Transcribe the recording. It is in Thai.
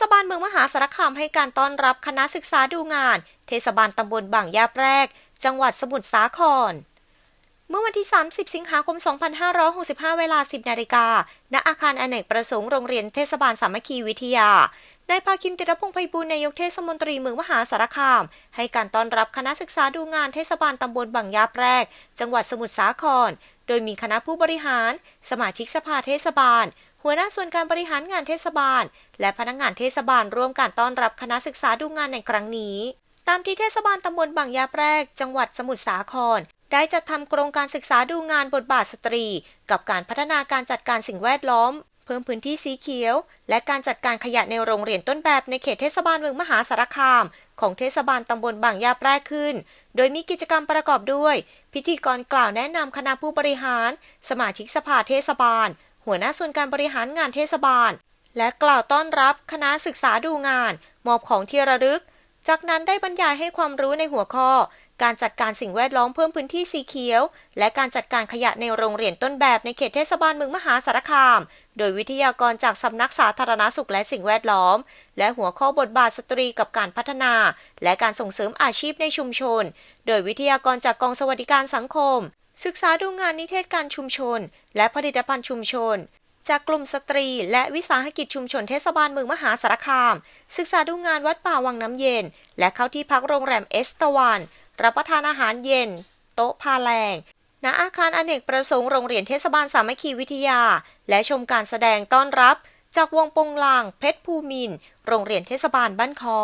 ศบาลเมืองมหาสารคามให้การต้อนรับคณะศึกษาดูงาน เทศบาลตำบลบางยาแรก จังหวัดสมุทรสาคร เมื่อวันที่ 30 สิงหาคม 2565 เวลา 10 นาฬิกา ณ อาคารอเนกประสงค์โรงเรียนเทศบาลสามัคคีวิทยา นายภาคินติรพงษ์ไพบูลย์นายกเทศมนตรีเมืองมหาสารคาม ให้การต้อนรับคณะศึกษาดูงานเทศบาลตำบลบางยาแพรก จังหวัดสมุทรสาคร โดยมีคณะผู้บริหาร สมาชิกสภาเทศบาล หัวหน้าส่วนการบริหารงานเทศบาล และพนักงานเทศบาลร่วมการต้อนรับคณะศึกษาดูงานในครั้งนี้ ตามที่เทศบาลตำบลบางยาแพรก จังหวัดสมุทรสาครได้จัดทำโครงการศึกษาดูงานบทบาทสตรี กับการพัฒนาการจัดการสิ่งแวดล้อม เพิ่มพื้นที่สีเขียว และการจัดการขยะในโรงเรียนต้นแบบในเขตเทศบาลเมืองมหาสารคาม ของเทศบาลตำบลบางยาแพรขึ้น โดยมีกิจกรรมประกอบด้วย พิธีกรกล่าวแนะนำคณะผู้บริหาร สมาชิกสภาเทศบาล หัวหน้าส่วนการบริหารงานเทศบาล และกล่าวต้อนรับคณะศึกษาดูงาน มอบของที่ระลึก จากนั้นได้บรรยายให้ความรู้ในหัวข้อ การจัดการสิ่งแวดล้อมเพิ่มพื้นที่สีเขียว และการจัดการขยะในโรงเรียนต้นแบบในเขตเทศบาลเมืองมหาสารคาม โดยวิทยากรจากสำนักสาธารณสุขและสิ่งแวดล้อม และหัวข้อบทบาทสตรีกับการพัฒนา และการส่งเสริมอาชีพในชุมชน โดยวิทยากรจากกองสวัสดิการสังคม ศึกษาดูงานนิเทศการชุมชน และผลิตภัณฑ์ชุมชนจากกลุ่มสตรี และวิสาหกิจชุมชนเทศบาลเมืองมหาสารคาม ศึกษาดูงานวัดป่าวังน้ำเย็น และเข้าที่พักโรงแรมเอสตะวัน รับประทานอาหารเย็น โต๊ะพาแรงณอาคารอเนกประสงค์โรงเรียนเทศบาลสามัคคีวิทยา และชมการแสดงต้อนรับ จากวงปงลาง เพชรภูมิน โรงเรียนเทศบาลบ้านค้อ